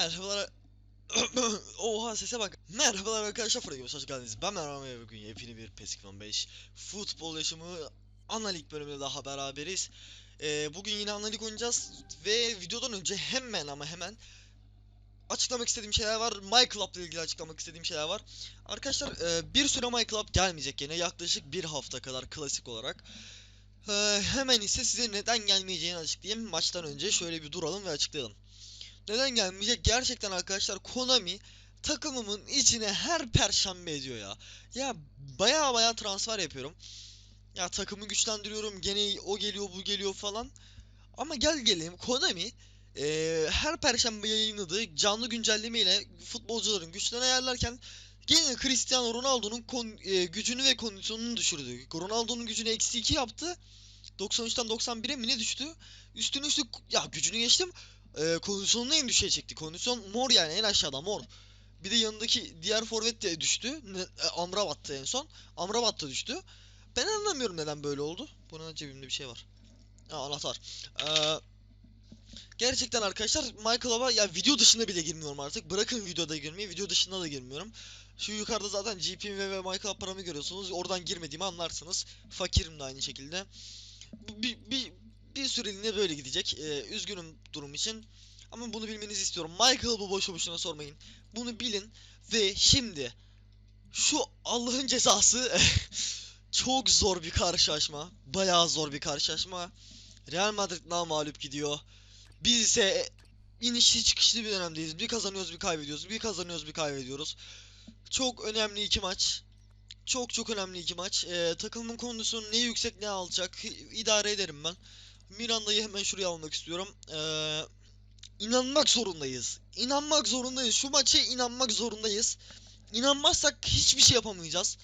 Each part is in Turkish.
Merhabalar. Oha sese bak. Merhabalar arkadaşlar. Fırı hoş geldiniz. Ben Merhaba ve bugün yepyeni bir PES 2015 futbol yaşamı ana lig bölümünde daha beraberiz. Ee, bugün yine ana lig oynayacağız ve videodan önce hemen ama hemen açıklamak istediğim şeyler var. My Club ile ilgili açıklamak istediğim şeyler var. Arkadaşlar e, bir süre My Club gelmeyecek yine yaklaşık bir hafta kadar klasik olarak. Ee, hemen ise size neden gelmeyeceğini açıklayayım. Maçtan önce şöyle bir duralım ve açıklayalım. Neden gelmeyecek? Gerçekten arkadaşlar Konami takımımın içine her perşembe ediyor ya. Ya baya baya transfer yapıyorum. Ya takımı güçlendiriyorum. Gene o geliyor bu geliyor falan. Ama gel gelelim Konami eee, her perşembe yayınladığı canlı güncelleme ile futbolcuların güçlerini ayarlarken gene Cristiano Ronaldo'nun kon- eee, gücünü ve kondisyonunu düşürdü. Ronaldo'nun gücünü eksi 2 yaptı. 93'ten 91'e mi ne düştü? Üstüne üstlük ya gücünü geçtim. Ee, kondisyonunu en düşüğe çekti. Kondisyon mor yani en aşağıda mor. Bir de yanındaki diğer forvet de düştü. E, Amrabat'tı en son. Amrabat da düştü. Ben anlamıyorum neden böyle oldu. Bunun cebimde bir şey var. Ha, anahtar. Ee, gerçekten arkadaşlar MyClub'a ya video dışında bile girmiyorum artık. Bırakın videoda girmeyi, video dışında da girmiyorum. Şu yukarıda zaten GPM ve MyClub paramı görüyorsunuz. Oradan girmediğimi anlarsınız. Fakirim de aynı şekilde. Bir, bir, bir süreliğine böyle gidecek. Ee, üzgünüm durum için. Ama bunu bilmenizi istiyorum. Michael bu boşu boşuna sormayın. Bunu bilin ve şimdi şu Allah'ın cezası çok zor bir karşılaşma. Bayağı zor bir karşılaşma. Real Madrid mağlup gidiyor. Biz ise inişli çıkışlı bir dönemdeyiz. Bir kazanıyoruz bir kaybediyoruz. Bir kazanıyoruz bir kaybediyoruz. Çok önemli iki maç. Çok çok önemli iki maç. Ee, takımın kondisyonu ne yüksek ne alacak idare ederim ben. Miranda'yı hemen şuraya almak istiyorum. Ee, inanmak zorundayız. İnanmak zorundayız. Şu maça inanmak zorundayız. İnanmazsak hiçbir şey yapamayacağız.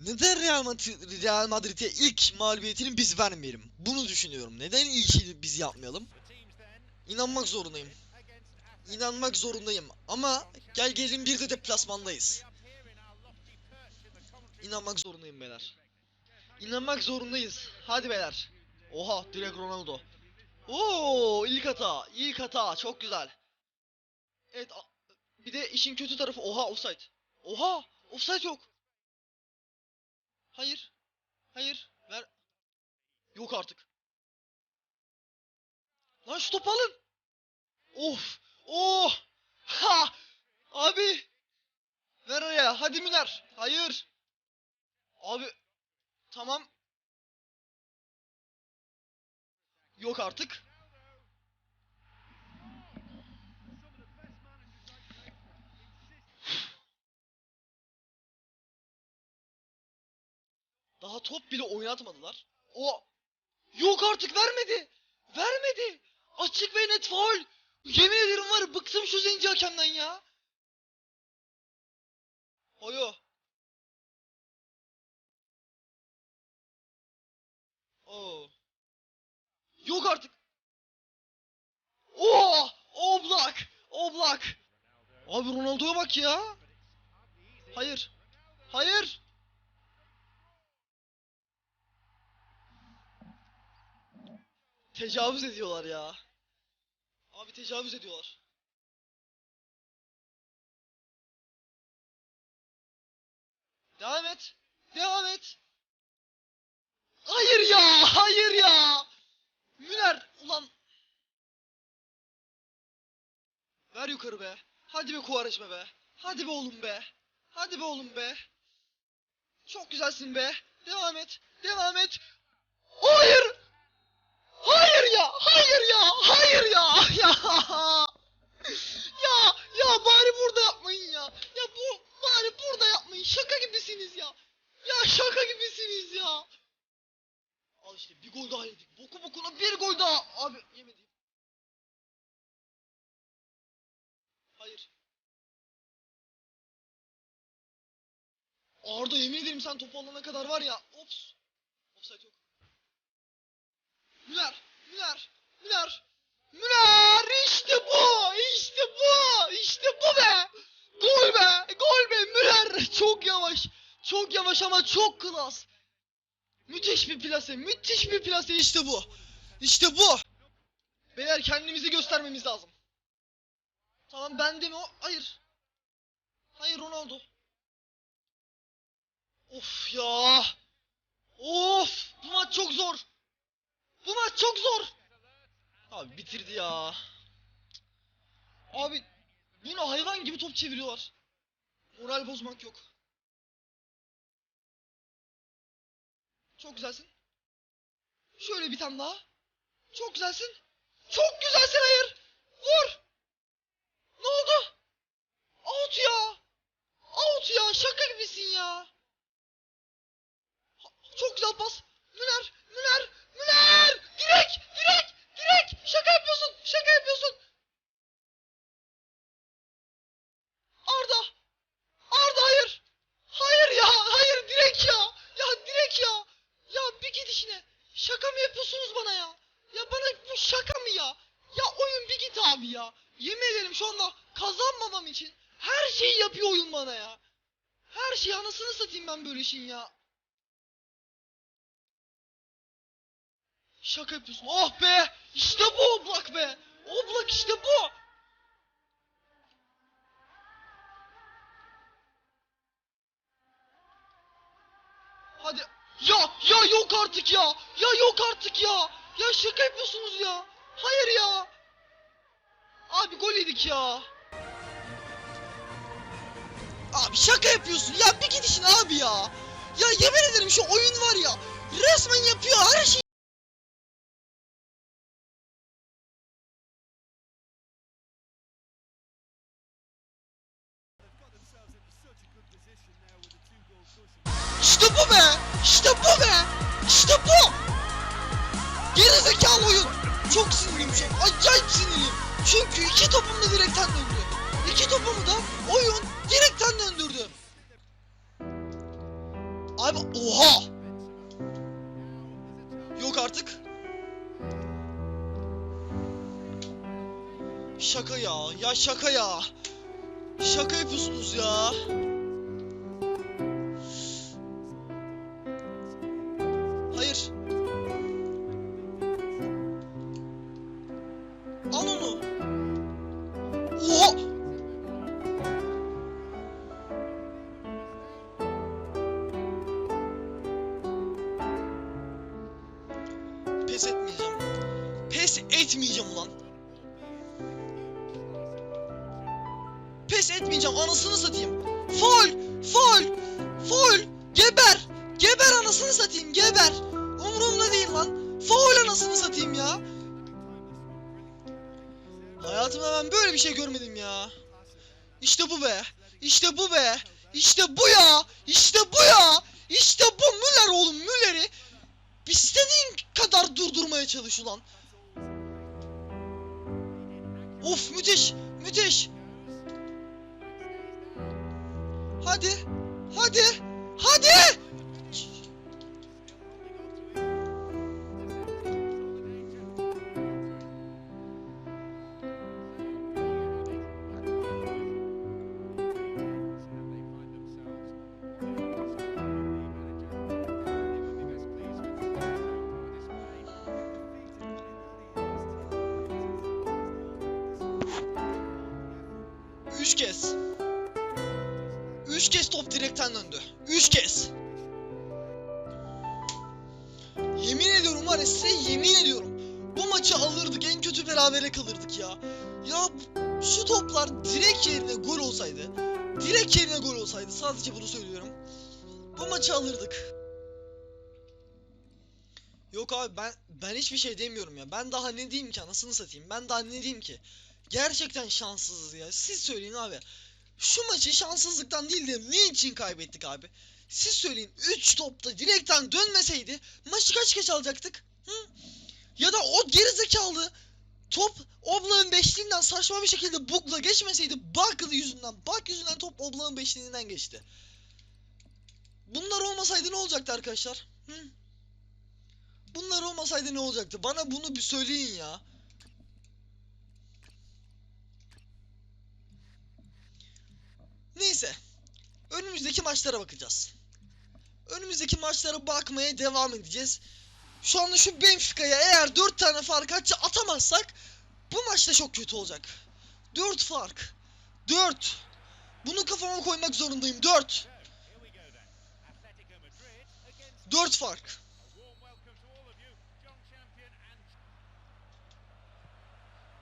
Neden Real Madrid, Real Madrid'e ilk mağlubiyetini biz vermeyelim? Bunu düşünüyorum. Neden ilk biz yapmayalım? İnanmak zorundayım. İnanmak zorundayım. Ama gel gelin bir de deplasmandayız. İnanmak zorundayım beyler. İnanmak zorundayız. Hadi beyler. Oha direkt Ronaldo. Oo ilk hata. ilk hata. Çok güzel. Evet. Bir de işin kötü tarafı oha offside. Oha offside yok. Hayır. Hayır. Ver. Yok artık. Lan şu topu alın. Of. Oh. Ha. Abi. Ver oraya. Hadi Müner. Hayır. Abi. Tamam. Yok artık. Daha top bile oynatmadılar. O Yok artık vermedi. Vermedi. Açık ve net faul. Yemin ederim var ya, bıktım şu zenci hakemden ya. Oyo. Oo. Yok artık. Oo! Oblak! Oblak! Abi Ronaldo'ya bak ya. Hayır. Hayır. Tecavüz ediyorlar ya. Abi tecavüz ediyorlar. Devam et. Devam et. Hayır ya, hayır ya. Müner, ulan. Ver yukarı be. Hadi be Kuvareşme be. Hadi be oğlum be. Hadi be oğlum be. Çok güzelsin be. Devam et. Devam et. Hayır. Hayır ya. Hayır ya. Hayır ya. Ya. Ya. Ya bari burada yapmayın ya. Ya bu bari burada yapmayın. Şaka gibisiniz ya. Ya şaka gibisiniz ya. Al işte bir gol daha yedik. Boku bokuna bir gol daha. Abi yemedim. Arda yemin ederim sen topu alana kadar var ya. Ops. Offside yok. Müner. Müner. Müner. Müner. İşte bu. İşte bu. İşte bu be. Gol be. Gol be. Müner. Çok yavaş. Çok yavaş ama çok klas. Müthiş bir plase. Müthiş bir plase. İşte bu. İşte bu. Beyler kendimizi göstermemiz lazım. Tamam bende mi o? Hayır. Hayır Ronaldo. Of ya. Of bu maç çok zor. Bu maç çok zor. Abi bitirdi ya. Abi bunu hayvan gibi top çeviriyorlar. Moral bozmak yok. Çok güzelsin. Şöyle bir tane daha. Çok güzelsin. Çok güzelsin hayır. Vur. Ne oldu? Out ya. Out ya. Şaka gibisin ya. Çok güzel pas. Müner. Müner. Müner. Direk. Direk. Direk. Şaka yapıyorsun. Şaka yapıyorsun. Arda. Arda hayır. Hayır ya. Hayır direk ya. Ya direk ya. Ya bir git işine. Şaka mı yapıyorsunuz bana ya? Ya bana bu şaka mı ya? Ya oyun bir git abi ya. Yemin ederim şu anda kazanmamam için her şeyi yapıyor oyun bana ya. Her şeyi anasını satayım ben böyle işin ya. Şaka yapıyorsun. Oh be! İşte bu Oblak be! Oblak işte bu! Hadi. Ya ya yok artık ya. Ya yok artık ya. Ya şaka yapıyorsunuz ya. Hayır ya. Abi gol yedik ya. Abi şaka yapıyorsun. Ya bir gidişin abi ya. Ya yemin ederim şu oyun var ya. Resmen yapıyor her şeyi. Şaka ya. Ya şaka ya. Şaka yapıyorsunuz ya. Anasını satayım geber! Umurumda değil lan. Faul anasını satayım ya. Hayatımda ben böyle bir şey görmedim ya. İşte bu be. İşte bu be. İşte bu ya. İşte bu ya. İşte bu Müller oğlum Müller'i istediğin kadar durdurmaya çalış ulan. Of müthiş. Müthiş. Hadi. Hadi. Hadi. 3 kez top direkten döndü. 3 kez. Yemin ediyorum var ya size yemin ediyorum. Bu maçı alırdık en kötü berabere kalırdık ya. Ya şu toplar direkt yerine gol olsaydı. Direkt yerine gol olsaydı sadece bunu söylüyorum. Bu maçı alırdık. Yok abi ben ben hiçbir şey demiyorum ya. Ben daha ne diyeyim ki anasını satayım. Ben daha ne diyeyim ki? Gerçekten şanssızız ya. Siz söyleyin abi. Şu maçı şanssızlıktan değil de ne için kaybettik abi? Siz söyleyin 3 topta direkten dönmeseydi maçı kaç kaç alacaktık? Hı? Ya da o gerizekalı top Oblak'ın beşliğinden saçma bir şekilde bugla geçmeseydi bug yüzünden bug yüzünden top Oblak'ın beşliğinden geçti. Bunlar olmasaydı ne olacaktı arkadaşlar? Hı? Bunlar olmasaydı ne olacaktı? Bana bunu bir söyleyin ya. Neyse. Önümüzdeki maçlara bakacağız. Önümüzdeki maçlara bakmaya devam edeceğiz. Şu anda şu Benfica'ya eğer 4 tane fark atamazsak bu maçta çok kötü olacak. 4 fark. 4. Bunu kafama koymak zorundayım. 4. 4 fark.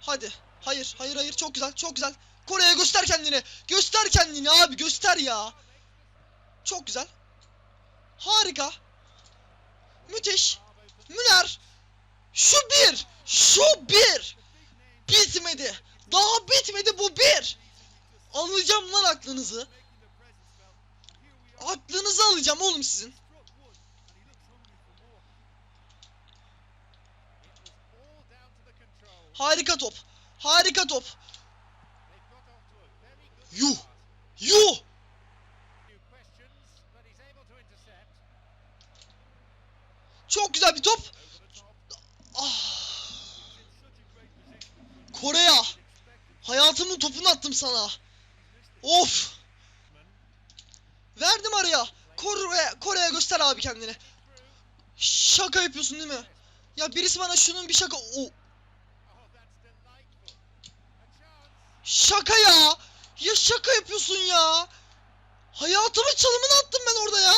Hadi. Hayır, hayır, hayır. Çok güzel, çok güzel. Kore'ye göster kendini. Göster kendini abi, göster ya. Çok güzel. Harika. Müthiş. Müner. Şu bir. Şu bir. Bitmedi. Daha bitmedi bu bir. Alacağım lan aklınızı. Aklınızı alacağım oğlum sizin. Harika top. Harika top. Yuh. Yuh. Çok güzel bir top. Ah. Kore'ya. Hayatımın topunu attım sana. Of. Verdim araya. Kore'ye Kore'ye göster abi kendini. Şaka yapıyorsun değil mi? Ya birisi bana şunun bir şaka... O. Şaka ya. Ya şaka yapıyorsun ya. Hayatımın çalımını attım ben orada ya.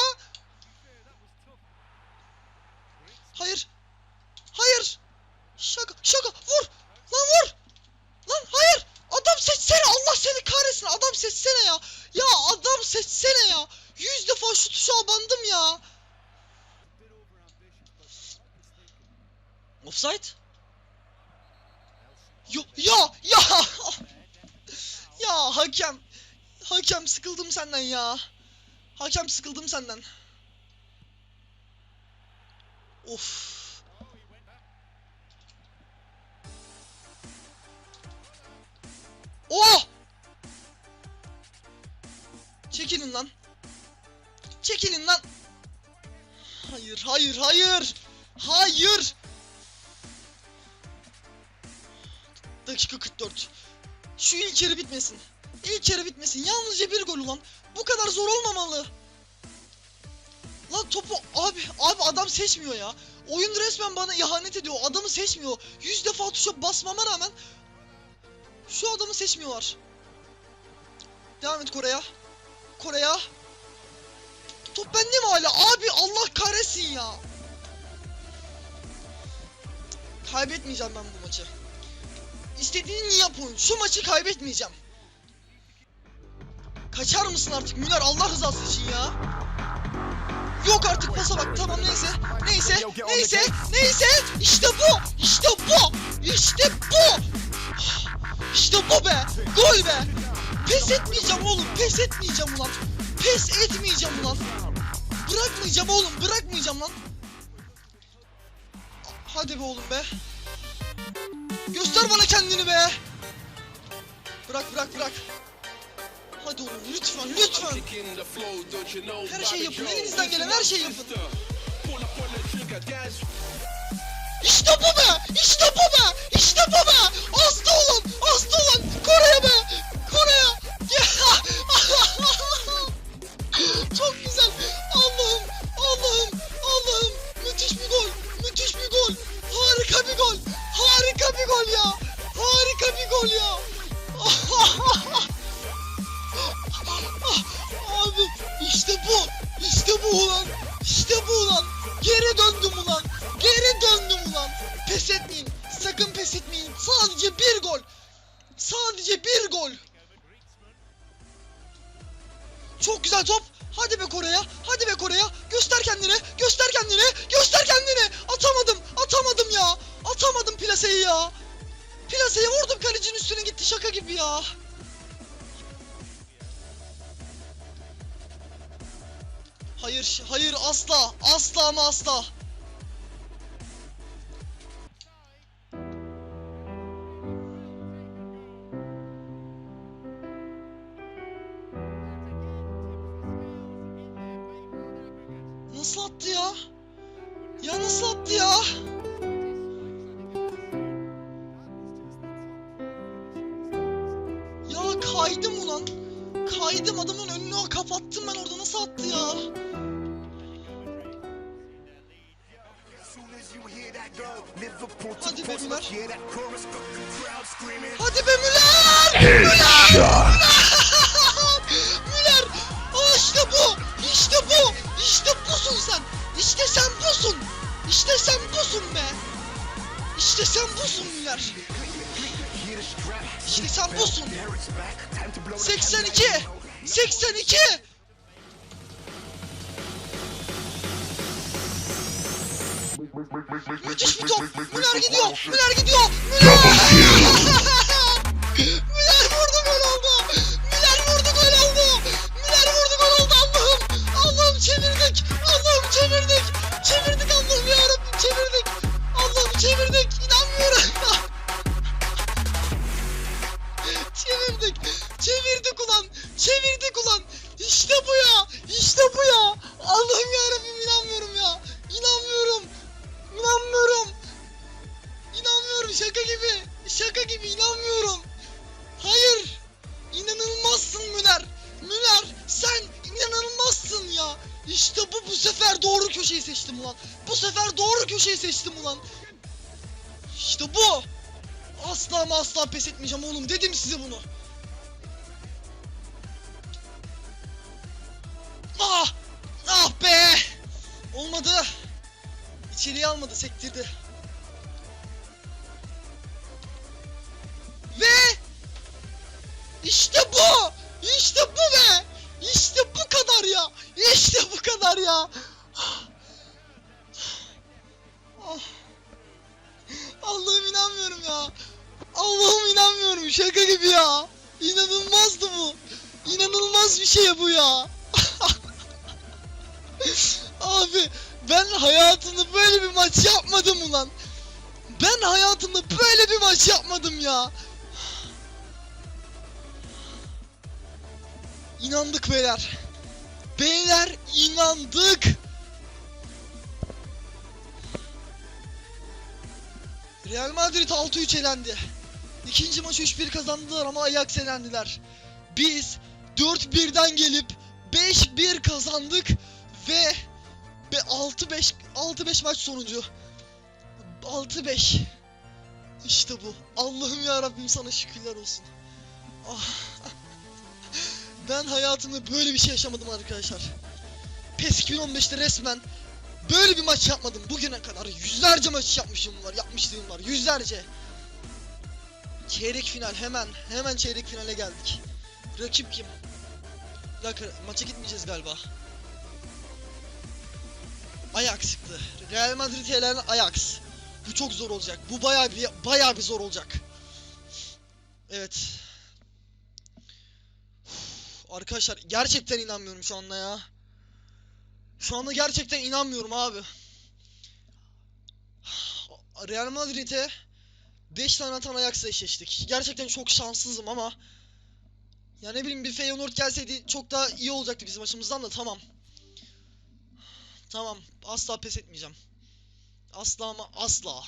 Hayır. Hayır. Şaka. Şaka. Vur. Lan vur. Lan hayır. Adam seçsene. Allah seni kahretsin. Adam seçsene ya. Ya adam seçsene ya. Yüz defa şu tuşa abandım ya. Offside? Yo, ya ya ya hakem. Hakem sıkıldım senden ya. Hakem sıkıldım senden. Of. Oh! Çekilin lan. Çekilin lan. Hayır hayır hayır. Hayır. Dakika 44. Şu ilk yarı bitmesin. İlk yarı bitmesin. Yalnızca bir gol ulan. Bu kadar zor olmamalı. Lan topu abi abi adam seçmiyor ya. Oyun resmen bana ihanet ediyor. Adamı seçmiyor. Yüz defa tuşa basmama rağmen şu adamı seçmiyorlar. Devam et Kore'ye. Kore'ye. Top bende mi hala? Abi Allah kahretsin ya. Kaybetmeyeceğim ben bu maçı. İstediğini yap oyun. Şu maçı kaybetmeyeceğim. Kaçar mısın artık Müner Allah rızası için ya? Yok artık pasa bak tamam neyse. Neyse. Neyse. Neyse. İşte bu. İşte bu. İşte bu. İşte bu be. Gol be. Pes etmeyeceğim oğlum. Pes etmeyeceğim ulan. Pes etmeyeceğim ulan. Bırakmayacağım oğlum. Bırakmayacağım lan. Hadi be oğlum be. Göster bana kendini be. Bırak bırak bırak. Hadi oğlum lütfen lütfen. Her şey yapın. Elinizden gelen her şeyi yapın. İşte bu be. İşte bu be. İşte bu be. Hayır, hayır asla. Asla ama asla. Headshot. Size bunu! Ah! Ah be! Olmadı! İçeriye almadı sektirdi. Maç yapmadım ya! İnandık beyler. Beyler inandık. Real Madrid 6-3 elendi. İkinci maçı 3-1 kazandılar ama Ajax elendiler. Biz 4-1'den gelip 5-1 kazandık ve 6-5 6-5 maç sonucu. 6-5. İşte bu. Allah'ım ya Rabbim sana şükürler olsun. Ah. Ben hayatımda böyle bir şey yaşamadım arkadaşlar. PES 2015'te resmen böyle bir maç yapmadım bugüne kadar. Yüzlerce maç yapmışım var, yapmışlığım var. Yüzlerce. Çeyrek final hemen, hemen çeyrek finale geldik. Rakip kim? Bir dakika, maça gitmeyeceğiz galiba. Ajax çıktı. Real Madrid elenen Ajax. Bu çok zor olacak. Bu bayağı bir bayağı bir zor olacak. Evet. Arkadaşlar gerçekten inanmıyorum şu anda ya. Şu anda gerçekten inanmıyorum abi. Real Madrid'e 5 tane atan Ajax'la eşleştik. Gerçekten çok şanssızım ama ya ne bileyim bir Feyenoord gelseydi çok daha iyi olacaktı bizim açımızdan da tamam. Tamam asla pes etmeyeceğim. Asla ama asla.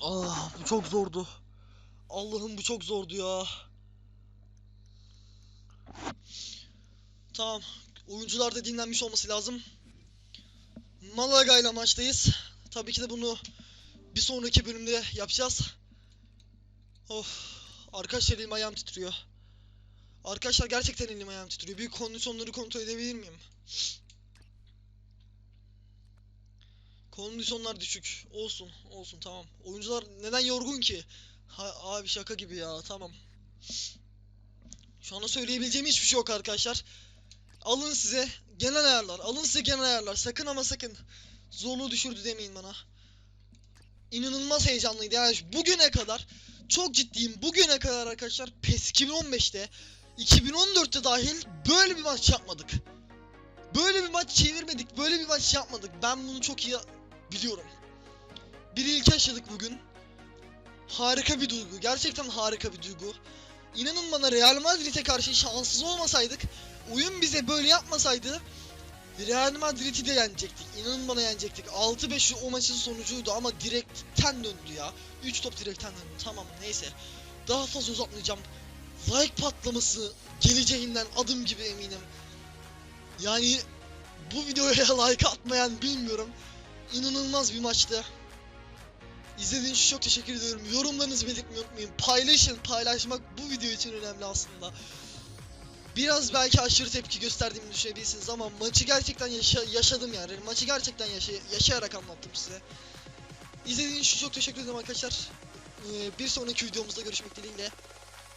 Ah bu çok zordu. Allah'ım bu çok zordu ya. Tamam. Oyuncular da dinlenmiş olması lazım. Malaga ile maçtayız. Tabii ki de bunu bir sonraki bölümde yapacağız. Of. Arkadaşlar elim ayağım titriyor. Arkadaşlar gerçekten elim ayağım titriyor. Bir kondisyonları kontrol edebilir miyim? Kondisyonlar düşük. Olsun, olsun tamam. Oyuncular neden yorgun ki? Ha, abi şaka gibi ya tamam. Şu anda söyleyebileceğim hiçbir şey yok arkadaşlar. Alın size genel ayarlar. Alın size genel ayarlar. Sakın ama sakın. Zorluğu düşürdü demeyin bana. İnanılmaz heyecanlıydı. Yani bugüne kadar çok ciddiyim. Bugüne kadar arkadaşlar PES 2015'te 2014'te dahil böyle bir maç yapmadık. Böyle bir maç çevirmedik. Böyle bir maç yapmadık. Ben bunu çok iyi biliyorum. Bir ilk yaşadık bugün. Harika bir duygu. Gerçekten harika bir duygu. İnanın bana Real Madrid'e karşı şanssız olmasaydık, oyun bize böyle yapmasaydı Real Madrid'i de yenecektik. İnanın bana yenecektik. 6-5 o maçın sonucuydu ama direkten döndü ya. 3 top direkten döndü. Tamam neyse. Daha fazla uzatmayacağım. Like patlaması geleceğinden adım gibi eminim. Yani bu videoya like atmayan bilmiyorum. İnanılmaz bir maçtı. İzlediğiniz için çok teşekkür ediyorum. Yorumlarınızı belirtmeyi unutmayın. Paylaşın. Paylaşmak bu video için önemli aslında. Biraz belki aşırı tepki gösterdiğimi düşünebilirsiniz ama maçı gerçekten yaşa- yaşadım yani. Maçı gerçekten yaşa- yaşayarak anlattım size. İzlediğiniz için çok teşekkür ederim arkadaşlar. Ee, bir sonraki videomuzda görüşmek dileğiyle.